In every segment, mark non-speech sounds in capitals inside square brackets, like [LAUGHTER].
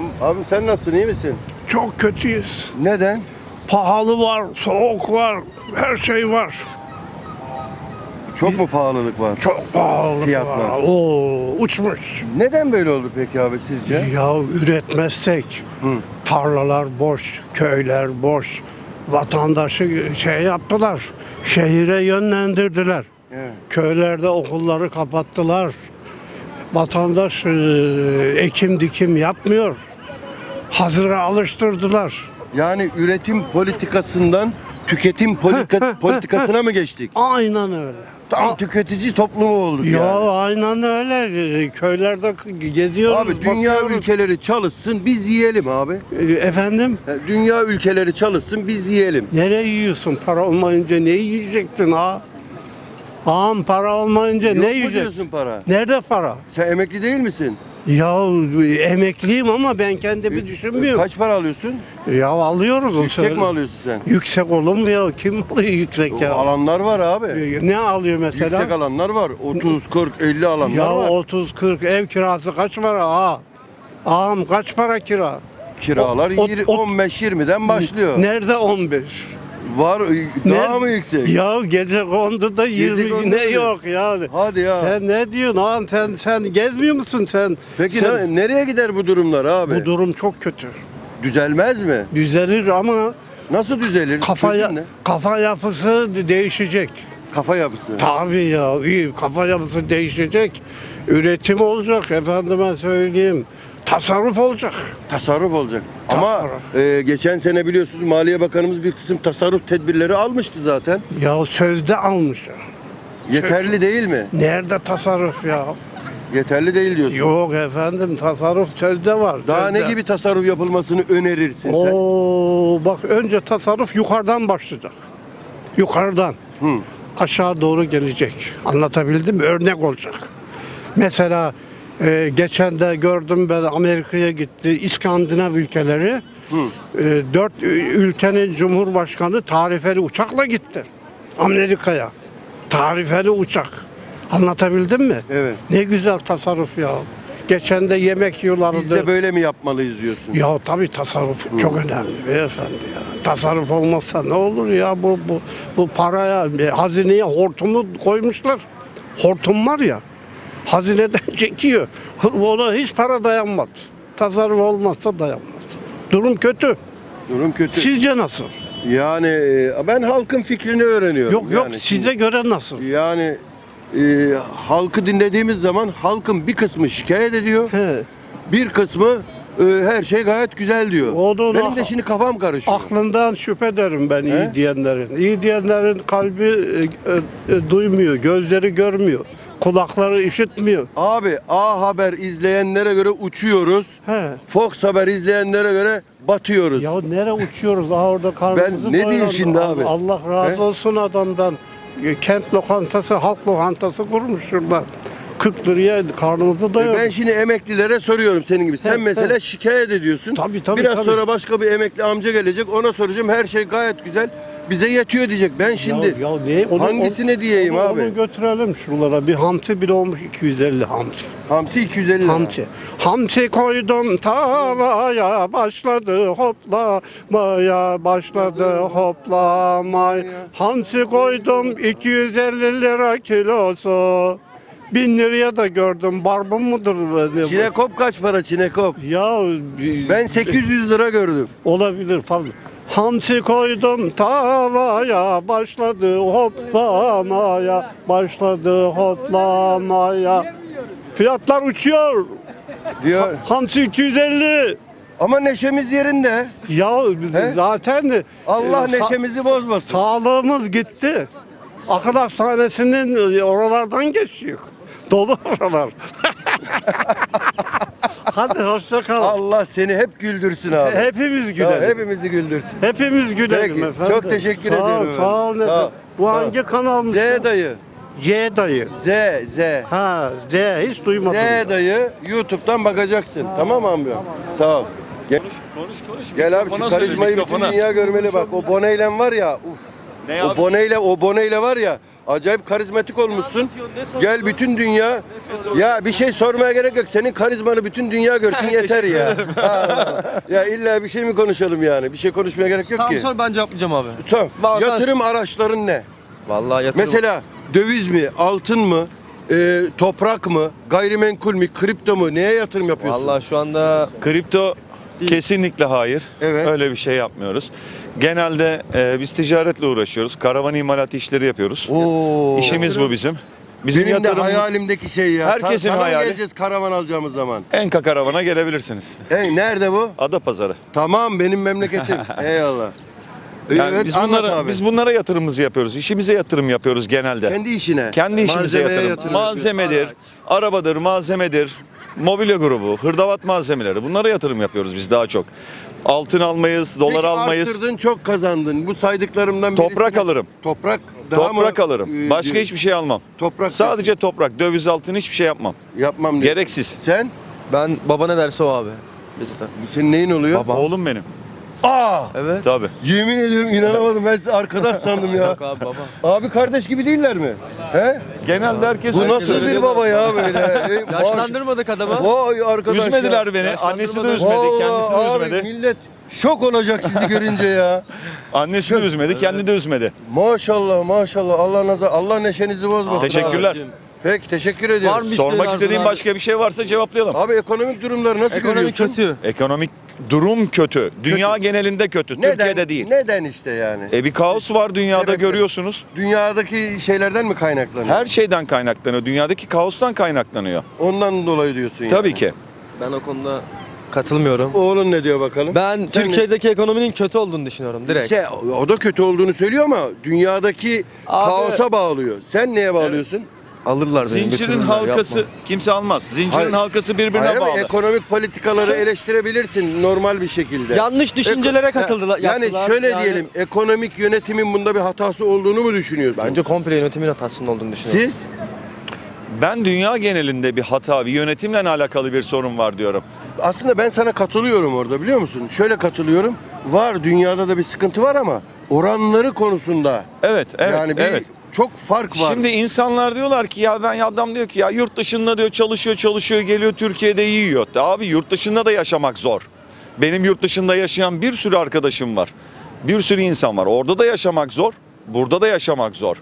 Am, abim sen nasılsın iyi misin? Çok kötüyüz. Neden? Pahalı var, soğuk var, her şey var. Çok mu pahalılık var? Çok pahalı Fiyatlar. var. Oo, uçmuş. Neden böyle oldu peki abi sizce? Ya üretmezsek Hı. tarlalar boş, köyler boş. Vatandaşı şey yaptılar. Şehire yönlendirdiler. Evet. Köylerde okulları kapattılar. Vatandaş e, ekim dikim yapmıyor. Hazıra alıştırdılar. Yani üretim politikasından tüketim heh, politikasına mı geçtik? Aynen öyle. Tam tüketici toplumu olduk Ya yani. aynen öyle. Köylerde geziyoruz. Abi dünya bakıyoruz. ülkeleri çalışsın biz yiyelim abi. E, Efendim? Ya Dünya ülkeleri çalışsın biz yiyelim. Nereye yiyorsun? Para olmayınca ne yiyecektin ha? Ağam para olmayınca Yok ne mu yiyeceksin? diyorsun para? Nerede para? Sen emekli değil misin? Ya emekliyim ama ben kendimi düşünmüyorum. Kaç para alıyorsun? Ya alıyoruz o Yüksek söyle. mi alıyorsun sen? Yüksek olur mu ya? Kim alıyor yüksek O ya? alanlar var abi. Ne alıyor mesela? Yüksek alanlar var. 30, 40, 50 alanlar ya var. 30 40 ev kirası kaç para ha? Ağam kaç para kira? Kiralar o- yir- o- 15-20'den başlıyor. Nerede 15? Var daha Ne- mı yüksek? Ya gece kondu da 20 kondu ne yok ya. Hadi ya. Sen ne diyorsun ağam sen sen gezmiyor musun sen? Peki sen- ne- nereye gider bu durumlar abi? Bu durum çok kötü. Düzelmez mi? Düzelir ama Nasıl düzelir? kafa ne? kafa yapısı değişecek. Kafa yapısı. Tabii ya iyi kafa yapısı değişecek. Üretim olacak efendime söyleyeyim. Tasarruf olacak. Tasarruf olacak. Ama Tasarruf. e, geçen sene biliyorsunuz Maliye Bakanımız bir kısım tasarruf tedbirleri almıştı zaten. Ya sözde almış. Yeterli değil mi? Nerede tasarruf ya? Yeterli değil diyorsun. Yok efendim tasarruf sözde var. Daha sözde. ne gibi tasarruf yapılmasını önerirsin sen? Oo, bak önce tasarruf yukarıdan başlayacak. Yukarıdan Hı. aşağı doğru gelecek. Anlatabildim mi? Örnek olacak. Mesela e, geçen de gördüm ben Amerika'ya gitti. İskandinav ülkeleri Hı. e, dört ülkenin cumhurbaşkanı tarifeli uçakla gitti. Amerika'ya. Tarifeli uçak. Anlatabildim mi? Evet. Ne güzel tasarruf ya. Geçen de yemek yiyorlardı. Biz de böyle mi yapmalıyız diyorsun? Ya tabii tasarruf çok önemli beyefendi ya. Tasarruf olmazsa ne olur ya bu bu bu paraya e, hazineye hortumu koymuşlar. Hortum var ya. Hazineden [LAUGHS] çekiyor. Ona hiç para dayanmadı. Tasarruf olmazsa dayanmaz. Durum kötü. Durum kötü. Sizce nasıl? Yani e, ben halkın fikrini öğreniyorum. Yok yok yani size göre nasıl? Yani e, halkı dinlediğimiz zaman halkın bir kısmı şikayet ediyor, He. bir kısmı e, her şey gayet güzel diyor. O da Benim de şimdi kafam karışıyor. Aklından şüphe derim ben He? iyi diyenlerin. İyi diyenlerin kalbi e, e, duymuyor, gözleri görmüyor, kulakları işitmiyor. Abi A Haber izleyenlere göre uçuyoruz. He. Fox Haber izleyenlere göre batıyoruz. Ya nere uçuyoruz? Aa orada karnımızı Ben ne diyeyim şimdi abi? Allah razı He? olsun adamdan. E, Kent lokantası, halk lokantası kurmuşlar. 40 liraya karnımızı E, doyuyoruz. Ben şimdi emeklilere soruyorum senin gibi. Sen He, mesela şikayet ediyorsun. Tabii, tabii, Biraz tabii. sonra başka bir emekli amca gelecek. Ona soracağım her şey gayet güzel. Bize yetiyor diyecek. Ben şimdi ya, ya ne? Onu- hangisine diyeyim onu, abi? Onu götürelim şuralara. Bir hamsi bile olmuş 250 hamsi. Hamsi 250 lira. Hamsi. Hamsi koydum tavaya başladı hoplamaya başladı hoplamaya. Hamsi koydum 250 lira kilosu. Bin liraya da gördüm. Barbun mudur? Ne bu? Çinekop kaç para çinekop? Ya Ben 800 lira gördüm. olabilir falan. Hamsi koydum tavaya başladı hoplamaya başladı hoplamaya. Fiyatlar uçuyor. Diyor. Hamsi 250. Ama neşemiz yerinde. Ya He? zaten Allah e, neşemizi bozmasın. sağlığımız gitti. Akıl hastanesinin e, oralardan geçiyor. Dolu [LAUGHS] oralar. [LAUGHS] Hadi hoşça kal. Allah seni hep güldürsün abi. Hepimiz Ya, gülelim. hepimizi güldürsün. Hepimiz gülelim Peki, efendim. çok teşekkür sağ ediyorum sağ ol efendim. Sağ ol, Bu sağ hangi kanalmış? Z dayı. C dayı. Z, Z. Ha Z hiç duymadım. Z dayı YouTube'dan bakacaksın. Tamam mı amca? Sağ ol. Gel, Konuş konuş. gel abi şu karizmayı bütün dünya görmeli bak. O boneyle var ya. Uf. Ne O abi? boneyle o boneyle var ya. Acayip karizmatik olmuşsun. Gel bütün dünya ya bir şey sormaya gerek yok. Senin karizmanı bütün dünya görsün yeter ya. [LAUGHS] Ha, ya illa bir şey mi konuşalım yani? Bir şey konuşmaya gerek yok Tamam ki. sor ben cevaplayacağım abi. Tamam. Bak, sen- Yatırım araçların ne? Vallahi yatırım. Mesela döviz mi, altın mı, e, toprak mı, gayrimenkul mü, kripto mu? Neye yatırım yapıyorsun? Vallahi şu anda Kripto kesinlikle hayır. Evet. Öyle bir şey yapmıyoruz. Genelde e, biz ticaretle uğraşıyoruz. Karavan imalat işleri yapıyoruz. Oo. İşimiz bu bizim. Bizim Benim de yatırımımız hayalimdeki şey ya. Herkesin Sana hayali. geleceğiz karavan alacağımız zaman. Enka karavana gelebilirsiniz. Hey, nerede bu? Adapazarı. Tamam benim memleketim. [LAUGHS] Eyvallah. Yani evet biz anlat bunlara abi. biz bunlara yatırımımızı yapıyoruz. İşimize yatırım yapıyoruz genelde. Kendi işine. Kendi işimize Malzemeye yatırım. yapıyorsun. Malzemedir, arabadır, malzemedir, mobilya grubu, hırdavat malzemeleri. Bunlara yatırım yapıyoruz biz daha çok. Altın almayız, dolar Peki almayız. arttırdın çok kazandın. Bu saydıklarımdan birisi Toprak alırım. Toprak daha Toprak mı? alırım. e, Başka e, hiçbir şey almam. toprak Sadece toprak, döviz altın hiçbir şey yapmam. yapmam diye. Gereksiz. Sen ben baba ne derse o abi. Senin neyin oluyor? Baba. Oğlum benim. Aa! Evet. Tabii. Yemin ediyorum inanamadım. Ben sizi arkadaş sandım ya. [LAUGHS] Yok abi baba. Abi kardeş gibi değiller mi? He? Genelde herkes Bu nasıl bir baba ya böyle? [LAUGHS] Ey, maş- Yaşlandırmadık adamı. Vay arkadaş üzmediler ya. beni. Yaşlandırmadan- Annesi de üzmedi, Vallahi kendisi de abi, üzmedi. millet şok olacak sizi görünce ya. [LAUGHS] Annesi de üzmedi, kendi de üzmedi. Maşallah maşallah Allah nazar Allah neşenizi bozmasın. Teşekkürler. Abi. Peki teşekkür. Var mı Sormak isteğin istediğin abi? başka bir şey varsa cevaplayalım. Abi ekonomik durumları nasıl Ekonomi görüyorsun? kötü. Ekonomik durum kötü. Dünya genelinde kötü. Neden? Türkiye'de değil. Neden işte yani? E bir kaos var dünyada Sebepleri. görüyorsunuz. Dünyadaki şeylerden mi kaynaklanıyor? Her şeyden kaynaklanıyor. Dünyadaki kaostan kaynaklanıyor. Ondan dolayı diyorsun yani. Tabii ki. Ben o konuda katılmıyorum. Oğlun ne diyor bakalım? Ben Sen Türkiye'deki ekonominin kötü olduğunu düşünüyorum direkt. Şey, o da kötü olduğunu söylüyor ama dünyadaki Abi- kaosa bağlıyor. Sen neye bağlıyorsun? Alırlar beni Zincirin götürürler, halkası yapma. kimse almaz. Zincirin Hayır. halkası birbirine Hayır bağlı. ekonomik politikaları eleştirebilirsin normal bir şekilde. Yanlış düşüncelere katıldılar. Yani yaptılar. şöyle Yani diyelim, ekonomik yönetimin bunda bir hatası olduğunu mu düşünüyorsun? Bence komple yönetimin hatasının olduğunu düşünüyorum. Siz? Ben dünya genelinde bir hata, bir yönetimle alakalı bir sorun var diyorum. Aslında ben sana katılıyorum orada biliyor musun? Şöyle katılıyorum. Var dünyada da bir sıkıntı var ama oranları konusunda Evet, evet, yani bir evet. Çok fark var. Şimdi insanlar diyorlar ki ya ben adam diyor ki ya yurt dışında diyor çalışıyor çalışıyor geliyor Türkiye'de yiyor. Abi yurt dışında da yaşamak zor. Benim yurt dışında yaşayan bir sürü arkadaşım var. Bir sürü insan var. Orada da yaşamak zor. Burada da yaşamak zor.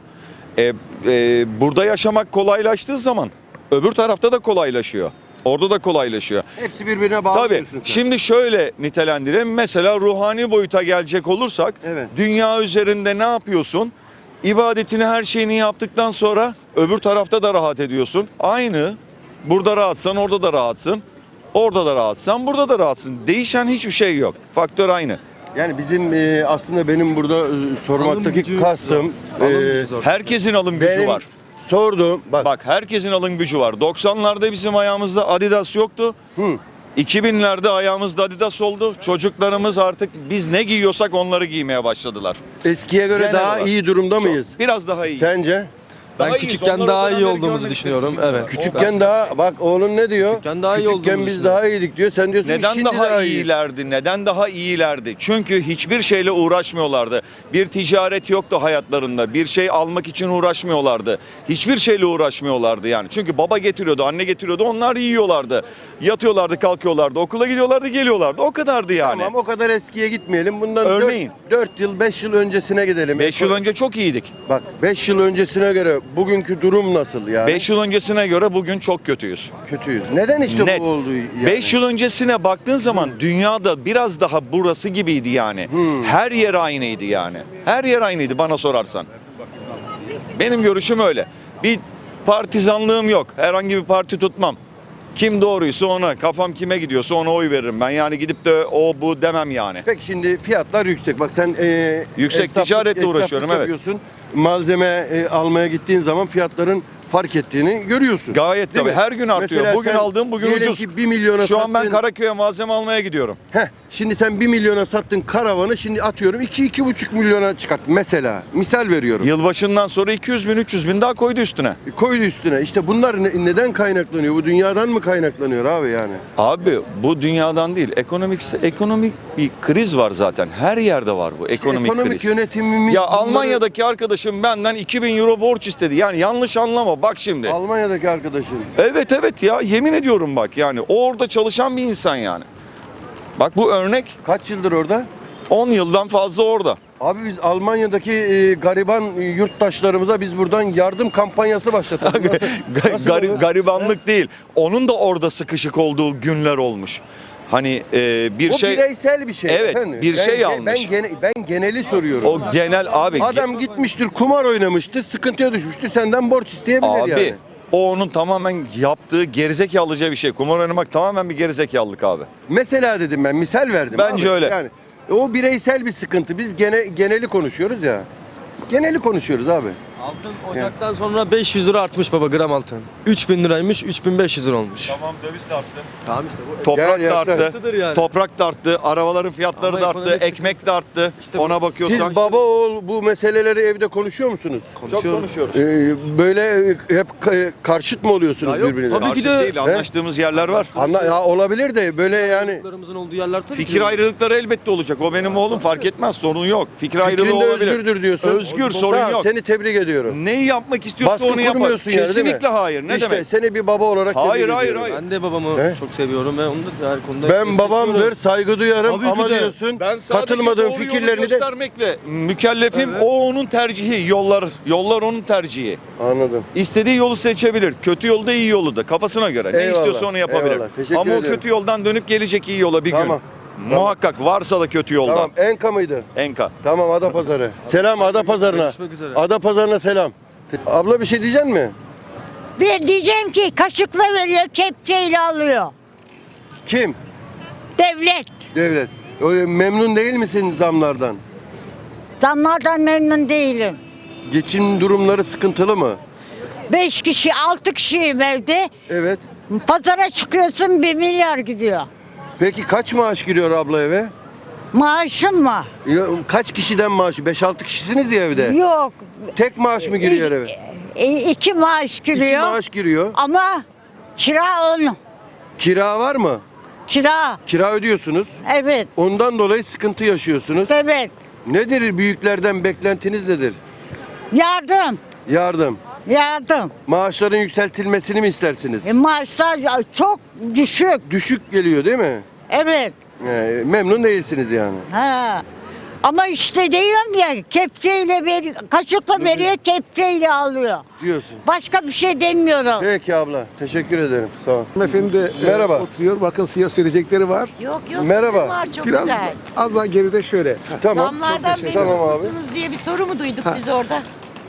E, e, burada yaşamak kolaylaştığı zaman öbür tarafta da kolaylaşıyor. Orada da kolaylaşıyor. hepsi birbirine bağlı Tabii. diyorsun sen. Şimdi şöyle nitelendirelim. Mesela ruhani boyuta gelecek olursak Evet. dünya üzerinde ne yapıyorsun? İbadetini her şeyini yaptıktan sonra öbür tarafta da rahat ediyorsun. Aynı. Burada rahatsan orada da rahatsın. Orada da rahatsan burada da rahatsın. Değişen hiçbir şey yok. Faktör aynı. Yani bizim e, aslında benim burada e, sormaktaki gücü kastım e, zor. Herkesin alım gücü benim var. sorduğum bak, Bak herkesin alım gücü var. 90'larda bizim ayağımızda Adidas yoktu. hı, 2000'lerde ayağımızda Adidas oldu. Çocuklarımız artık biz ne giyiyorsak onları giymeye başladılar. eskiye göre Genel daha olarak. iyi durumda mıyız? Biraz daha iyi. Sence? Ben Daha küçükken daha iyi olduğumuzu düşünüyorum, evet. Küçükken daha bak oğlun ne diyor? Küçükken daha iyi Küçükken olduğumuzu biz düşünüyorum. daha iyiydik diyor. Sen diyorsun ki Neden şimdi daha, iyiyiz. iyilerdi? Neden daha iyilerdi? Çünkü hiçbir şeyle uğraşmıyorlardı. Bir ticaret yoktu hayatlarında. Bir şey almak için uğraşmıyorlardı. Hiçbir şeyle uğraşmıyorlardı yani. Çünkü baba getiriyordu, anne getiriyordu. Onlar yiyorlardı. Yatıyorlardı, kalkıyorlardı. Okula gidiyorlardı, geliyorlardı. O kadardı yani. Tamam o kadar eskiye gitmeyelim. Bundan Örneğin. 4, yıl 5 yıl öncesine gidelim. 5 yıl önce çok iyiydik. Bak 5 yıl öncesine göre bugünkü durum nasıl yani? 5 yıl öncesine göre bugün çok kötüyüz. Kötüyüz. Neden işte Net. bu oldu yani? 5 yıl öncesine baktığın zaman dünyada biraz daha burası gibiydi yani. Hmm. Her yer aynıydı yani. Her yer aynıydı bana sorarsan. Benim görüşüm öyle. Bir partizanlığım yok. Herhangi bir parti tutmam. Kim doğruysa ona, kafam kime gidiyorsa ona oy veririm ben. Yani gidip de o bu demem yani. Peki şimdi fiyatlar yüksek. Bak sen e, Yüksek ticaretle uğraşıyorum, evet. yapıyorsun. Malzeme e, almaya gittiğin zaman fiyatların fark ettiğini görüyorsun. Gayet Değil tabii. mi? Her gün artıyor. Mesela bugün sen aldığım bugün diyelim ucuz. ki 1 milyona Şu an ben sattığın- Karaköy'e malzeme almaya gidiyorum. Heh, şimdi sen 1 milyona sattın karavanı şimdi atıyorum 2-2,5 milyona çıkarttın mesela. Misal veriyorum. Yılbaşından sonra 200 bin 300 bin daha koydu üstüne. Koydu üstüne. İşte bunlar ne- neden kaynaklanıyor? Bu dünyadan mı kaynaklanıyor abi yani? Abi bu dünyadan değil. Ekonomik ekonomik bir kriz var zaten. Her yerde var bu İşte ekonomik, ekonomik kriz. yönetimimiz Ya bunları- Almanya'daki arkadaşım benden 2000 euro borç istedi. Yani yanlış anlama bak şimdi. Almanya'daki arkadaşın. Evet evet ya yemin ediyorum bak yani orada çalışan bir insan yani. Bak bu örnek Kaç yıldır orada? 10 yıldan fazla orada. Abi biz Almanya'daki e, gariban yurttaşlarımıza biz buradan yardım kampanyası başlatalım. [LAUGHS] Nasıl, Ga- nasıl gari- olur? garibanlık değil. Onun da orada sıkışık olduğu günler olmuş. Hani e, bir o şey bireysel bir şey. Evet, efendim. bir ben, şey almış. Ben, gene, ben geneli soruyorum. o genel abi Adam gitmiştir kumar oynamıştır, sıkıntıya düşmüştür, senden borç isteyebilir abi yani. o onun tamamen yaptığı gerizekalıca bir şey. Kumar oynamak tamamen bir gerizekalılık abi. Mesela dedim ben, misal verdim. Bence abi. öyle. Yani o bireysel bir sıkıntı. Biz gene, geneli konuşuyoruz ya. Geneli konuşuyoruz abi. Altın Ocak'tan sonra 500 lira artmış baba gram altın. 3000 liraymış 3500 lira olmuş. Tamam döviz de arttı. Tamam işte bu. Toprak Gel da arttı. Yani. Toprak da arttı, arabaların fiyatları Ama da arttı, ekonomik ekmek de arttı. İşte bu- Ona bakıyorsan Siz baba oğul bu meseleleri evde konuşuyor musunuz? çok Konuşuyorum. konuşuyoruz. Ee, böyle e, hep ka- karşıt mı oluyorsunuz Ya yok, birbirinize? tabii ki Karşı de- değil, anlaştığımız yerler var. Anla, ya olabilir de böyle yani Çocuklarımızın olduğu yerler tabii Fikir ki. ayrılıkları elbette olacak. O benim oğlum fark etmez, sorun yok. Fikir ayrılığı fikrinde olabilir. özgürdür diyorsun. Özgür, sorun Tamam, yok. Seni tebrik ediyorum. Neyi yapmak istiyorsa Baskı onu yapar. kurmuyorsun yani, değil mi? Kesinlikle hayır. Ne işte demek? seni bir baba olarak Hayır, tebrik hayır, ediyorum. hayır. Ben de babamı He? çok seviyorum ve onu da her konuda Ben destekliyorum. babamdır, saygı duyarım Tabii ki ama de. diyorsun Ben sadece katılmadığım doğru yolu fikirlerini de göstermekle mükellefim. Evet. O onun tercihi. Yollar yollar onun tercihi. anladım. İstediği yolu seçebilir. Kötü yolu da iyi yolu da kafasına göre. ne Eyvallah, istiyorsa onu yapabilir. eyvallah. Teşekkür Ama o ederim. kötü yoldan dönüp gelecek iyi yola bir Tamam. Muhakkak varsa da kötü yoldan. Tamam, Enka mıydı? Enka. Tamam Adapazarı. Selam Adapazarı'na. Görüşmek üzere. Adapazarı'na selam. Abla bir şey diyecek mi? Bir diyeceğim ki kaşıkla veriyor, kepçeyle alıyor. Kim? Devlet. Devlet. Öyle memnun değil misin zamlardan? Zamlardan memnun değilim. Geçim durumları sıkıntılı mı? Beş kişi, altı kişiyim evde. Evet. Pazara çıkıyorsun bir milyar gidiyor. Peki kaç maaş giriyor abla eve? Maaşım mı? Ya, Kaç kişiden maaşı? 5-6 kişisiniz ya evde. Yok. Tek maaş mı giriyor eve? E, iki maaş İki giriyor. maaş giriyor. Ama kira on. Kira var mı? Kira. Kira ödüyorsunuz. Evet. Ondan dolayı sıkıntı yaşıyorsunuz. Evet. Nedir büyüklerden beklentiniz nedir? Yardım. Yardım. Yardım. Maaşların yükseltilmesini mi istersiniz? E, maaşlar çok düşük. Düşük geliyor değil mi? Evet. Ee, memnun değilsiniz yani. Ha. Ama işte diyorum ya kepçeyle ver, kaşıkla veriyor, kepçeyle alıyor. Diyorsun. Başka bir şey demiyorum. Peki abla. Teşekkür ederim. Sağ ol. Hanımefendi e, Merhaba. oturuyor. Bakın size söyleyecekleri var. Yok yok Merhaba. sizin var çok Biraz güzel. az daha geride şöyle. Tamam. Zamlardan teşekkür memnun ederim. Tamam abi. musunuz diye bir soru mu duyduk Ha. biz orada?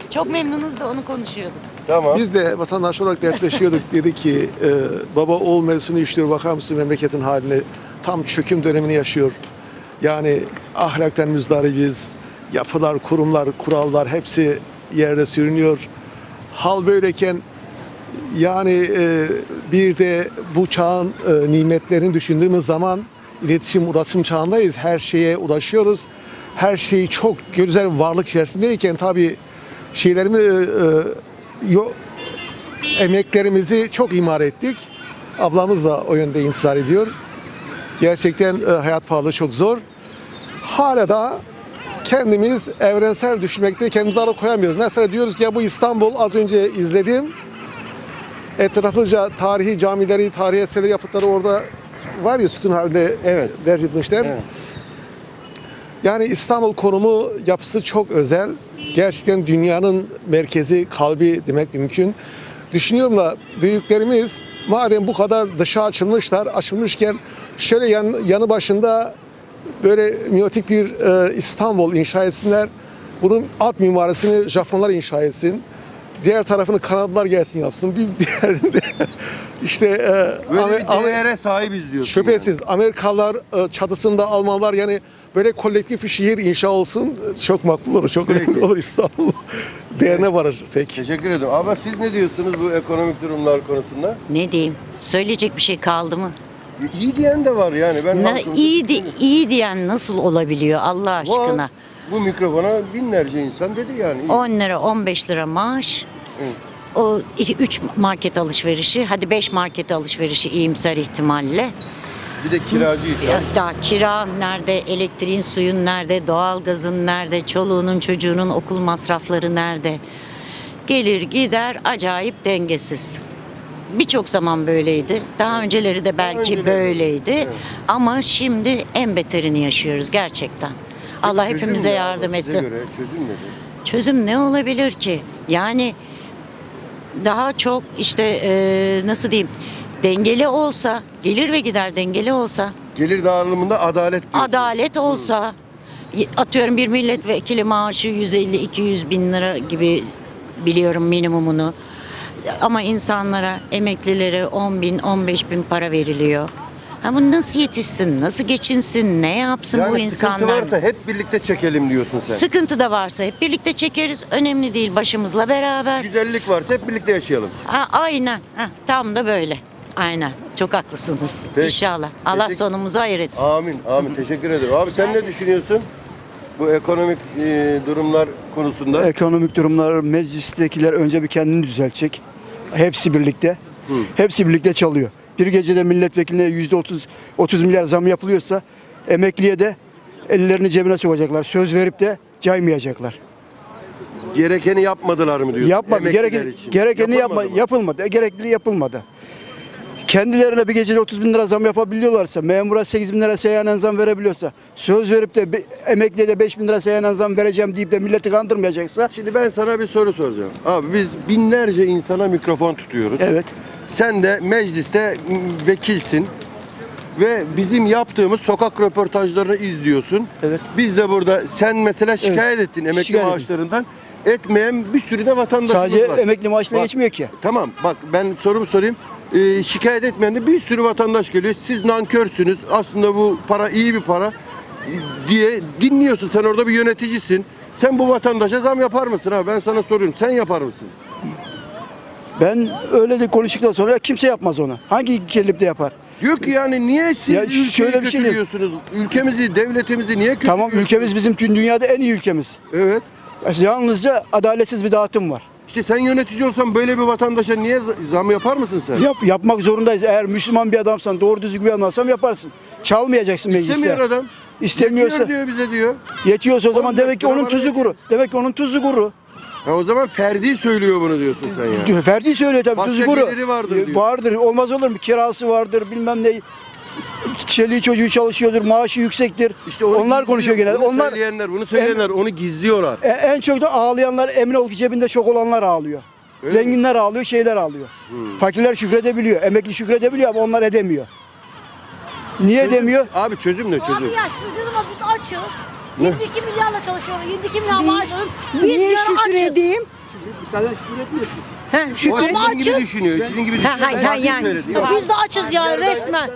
Çok memnunuz da onu konuşuyorduk. Tamam. Biz de vatandaş olarak dertleşiyorduk. [LAUGHS] Dedi ki e, baba oğul mevzusunu işliyor. Bakar mısın memleketin haline? Tam çöküm dönemini yaşıyor. Yani ahlaktan müzdaribiz. Yapılar, kurumlar, kurallar hepsi yerde sürünüyor. Hal böyleyken yani e, bir de bu çağın e, nimetlerini düşündüğümüz zaman iletişim, ulaşım çağındayız. Her şeye ulaşıyoruz. Her şeyi çok güzel varlık içerisindeyken tabii şeylerimi e, e, yo- emeklerimizi çok imar ettik. Ablamız da o yönde intizar ediyor. Gerçekten e, hayat pahalı çok zor. Hala da kendimiz evrensel düşmekte kendimizi alıkoyamıyoruz. Mesela diyoruz ki ya bu İstanbul az önce izledim. Etraflıca tarihi camileri, tarihi eserleri yapıtları orada var ya sütun halinde Evet. derc etmişler. Evet. Yani İstanbul konumu yapısı çok özel. Gerçekten dünyanın merkezi, kalbi demek mümkün. Düşünüyorum da büyüklerimiz madem bu kadar dışa açılmışlar, açılmışken şöyle yan, yanı başında böyle miyotik bir e, İstanbul inşa etsinler. Bunun alt mimarisini Japonlar inşa etsin. Diğer tarafını Kanadalılar gelsin yapsın. Bir diğerinde [LAUGHS] işte e, Böyle bir değere sahibiz diyorsun. Şüphesiz Amerikalılar e, çatısında Almanlar yani böyle kolektif bir şehir inşa olsun e, çok makbul olur, çok Peki. önemli olur İstanbul. [LAUGHS] değerine varır pek. Teşekkür ederim. Ama siz ne diyorsunuz bu ekonomik durumlar konusunda? Ne diyeyim? Söyleyecek bir şey kaldı mı? İyi diyen de var yani. Ben Ne, halkımızı iyi, di- iyi diyen nasıl olabiliyor Allah aşkına? Bu mikrofona binlerce insan dedi yani. İyi. 10 lira 15 lira maaş. Evet. O 3 market alışverişi, hadi 5 market alışverişi iyimser ihtimalle. Bir de kiracıysa. Ya, daha kira nerede, elektriğin suyun nerede, doğalgazın nerede, çoluğunun çocuğunun okul masrafları nerede? Gelir gider acayip dengesiz. Birçok zaman böyleydi. Daha önceleri de belki önceleri. böyleydi. Evet. Ama şimdi en beterini yaşıyoruz gerçekten. Allah Çözüm hepimize ne yardım? Size etsin. göre çözüm nedir? Çözüm ne olabilir ki? Yani daha çok işte eee, nasıl diyeyim dengeli olsa, gelir ve gider dengeli olsa, Gelir dağılımında adalet diyorsun. adalet olsa, atıyorum bir milletvekili maaşı 150-200 bin lira gibi biliyorum minimumunu. Ama insanlara, emeklilere 10 bin, 15 bin para veriliyor. Ha bu nasıl yetişsin, nasıl geçinsin, ne yapsın yani bu sıkıntı insanlar? varsa hep birlikte çekelim diyorsun sen. Sıkıntı da varsa hep birlikte çekeriz. Önemli değil başımızla beraber. Güzellik varsa hep birlikte yaşayalım. Ha, aynen. Ha, tam da böyle. Aynen. Çok haklısınız. Peki. İnşallah. Allah Teşekkür- sonumuzu hayır etsin. Amin, amin. Teşekkür ederim. Abi sen ne düşünüyorsun? Bu ekonomik e, durumlar konusunda. Ekonomik durumlar meclistekiler önce bir kendini düzeltecek. Hepsi birlikte. Hı. Hepsi birlikte çalıyor. Bir gecede milletvekiline yüzde 30 30 milyar zam yapılıyorsa emekliye de ellerini cebine sokacaklar. Söz verip de caymayacaklar. Gerekeni yapmadılar mı diyorsun? Yapmadı. Emekliler Gereken, için. gerekeni yapma, Yapılmadı mı? yapılmadı. E, Gerekli yapılmadı. Kendilerine bir gecede 30 bin lira zam yapabiliyorlarsa, memura 8 bin lira seyyanen zam verebiliyorsa, söz verip de bir- emekliye de 5 bin lira seyyanen zam vereceğim deyip de milleti kandırmayacaksa, Şimdi ben sana bir soru soracağım. Abi biz binlerce insana mikrofon tutuyoruz. evet. Sen de mecliste m, vekilsin ve bizim yaptığımız sokak röportajlarını izliyorsun. Evet. Biz de burada sen mesela şikayet ettin emekli Şikayet ettim. maaşlarından. Etmeyen bir sürü de vatandaşımız Sadece var. emekli maaşla Bak, geçmiyor ki. Tamam bak ben sorumu sorayım. Ee, şikayet etmeyen de bir sürü vatandaş geliyor. Siz nankörsünüz. Aslında bu para iyi bir para e, diye dinliyorsun. Sen orada bir yöneticisin. Sen bu vatandaşa zam yapar mısın abi? Ben sana soruyorum. Sen yapar mısın? Ben öyle de konuştuktan sonra kimse yapmaz onu. Hangi kelip de yapar? Diyor ki yani niye siz Ya ülkeyi şöyle bir şey kötülüyorsunuz? Ülkemizi, devletimizi niye kötülüyorsunuz? Tamam ülkemiz bizim tüm dünyada en iyi ülkemiz. Evet. Yalnızca adaletsiz bir dağıtım var. İşte sen yönetici olsan böyle bir vatandaşa niye zam yapar mısın sen? Yap, yapmak zorundayız. Eğer Müslüman bir adamsan, doğru düzgün bir adamsan yaparsın. Çalmayacaksın mecliste. İstemiyor adam. İstemiyorsa, Yetiyor diyor bize diyor. yetiyorsa o zaman 14 demek ki onun tuzu kuru. Demek ki onun tuzu kuru. Ha o zaman Ferdi söylüyor bunu diyorsun sen ya. Ferdi söylüyor tabii Başka tuzu kuru. geliri vardır Ee, diyor. Vardır. Olmaz olur mu? Kirası vardır, bilmem ne. Çeliği çocuğu çalışıyordur, maaşı yüksektir. İşte onu Onlar gizliyor. konuşuyor genelde. Bunu Onlar söyleyenler, bunu söyleyenler onu gizliyorlar. E, en çok da ağlayanlar emin ol ki cebinde çok olanlar ağlıyor. Öyle mi? Zenginler ağlıyor, şeyler ağlıyor. Hmm. Fakirler şükredebiliyor, emekli şükredebiliyor ama onlar edemiyor. Niye Çözüm- edemiyor? Abi çözüm ne Abi çözüm? yaşlıyız ama biz açız. Ne? 22 milyarla çalışıyorum. 22 milyar maaş alıyorum. Biz Niye yarın şükür açız. edeyim? Sen şükür etmiyorsun. Ha, O şükür. Ama sizin gibi açız. düşünüyor. Sizin gibi Ha, düşünüyor. ha, Ben ha, Fatih yani. söyledi. Yok. Biz de açız ya resmen.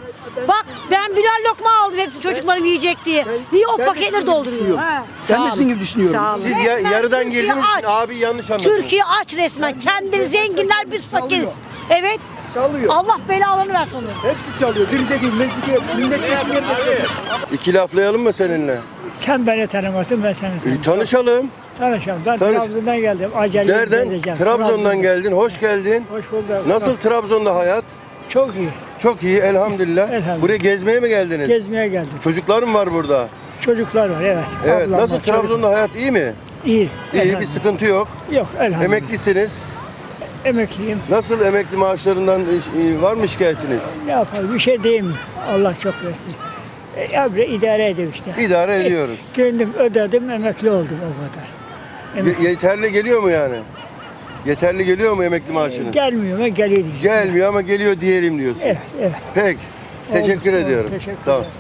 Bak ben birer lokma aldım hepsi çocuklarım yiyecek diye. Bir o ben paketleri dolduruyor. Ha. Sen de sizin gibi düşünüyorum. Olun. Siz ya, Resmen yarıdan Türkiye girdiniz için aç. abi yanlış anladınız. Türkiye aç resmen. Kendileri zenginler biz fakiriz. Evet. Çalıyor. Allah belalarını versin onu. Hepsi çalıyor. Biri de değil, meclisi, milletvekilleri de çalıyor. İki laflayalım mı seninle? Sen beni tanımasın ben seni E, tanımasın. tanışalım. Tanışalım. Ben Tanış. Trabzon'dan geldim. Acele Nereden? Trabzon'dan geldin. Hoş geldin. Hoş bulduk. Nasıl Trabzon'da hayat? Çok iyi. Çok iyi elhamdülillah. Elhamdülillah. Buraya gezmeye mi geldiniz? Gezmeye geldim. Çocuklar mı var burada? Çocuklar var evet. Evet. Ablam Nasıl var, çocuk- Trabzon'da hayat iyi mi? İyi. İyi, bir elhamdülillah. sıkıntı yok. Yok elhamdülillah. Emeklisiniz. Emekliyim. Nasıl emekli maaşlarından e, var mı şikayetiniz? Ne yapalım bir şey diyeyim. Allah çok versin. E, ya bre, idare ediyorum işte. İdare ediyoruz. Kendim ödedim emekli oldum o kadar. Ye- yeterli geliyor mu yani? Yeterli geliyor mu emekli maaşınız? Gelmiyor mu geliyor. Gelmiyor ama geliyor diyelim diyorsun. Evet evet. Peki. Teşekkür Oldu, oldu. ediyorum. Teşekkür Sağ ol. ederim.